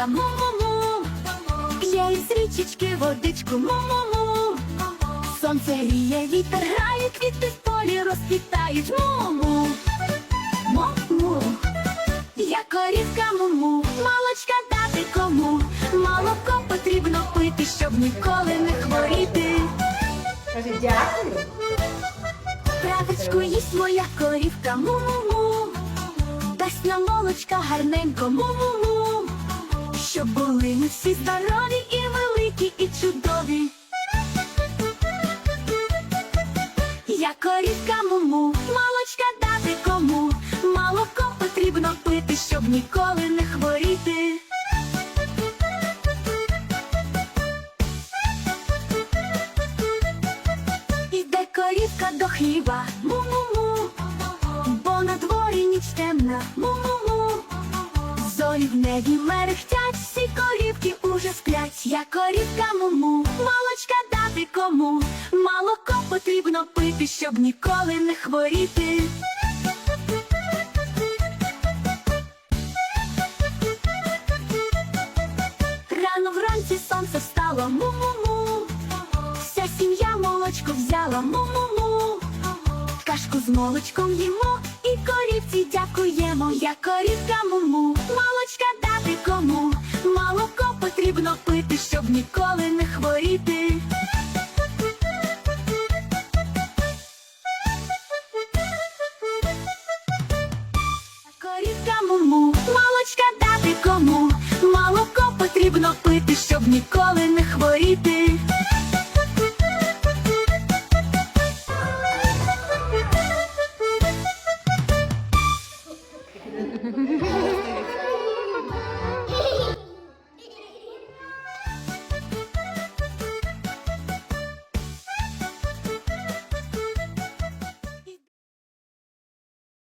корівка му-му-му, п'є із річечки водичку му-му-му. Сонце гріє, вітер грає, квіти в полі розквітають му-му. Му-му. Я корівка муму, молочка дати кому. Молоко потрібно пити, щоб ніколи не хворіти. Кажи дякую. Травочку їсть моя корівка му-му-му. Дасть нам молочка гарненько му-му-му. Ми всі здорові і великі, і чудові. Я корівка муму, молочка дати кому. Молоко потрібно пити, щоб ніколи не хворіти. Іде корівка до хліба, му-му-му, бо на дворі ніч темна, му-му-му. Зорі в небі мерехтять, всі корівки уже сплять. Я корівка муму, молочка дати кому. Молоко потрібно пити, щоб ніколи не хворіти. Рано вранці сонце встало, му-му-му. Вся сім'я молочко взяла, му-му-му. Кашку з молочком їмо і корівці дякуємо. Я корівка муму, потрібно пити, щоб ніколи не.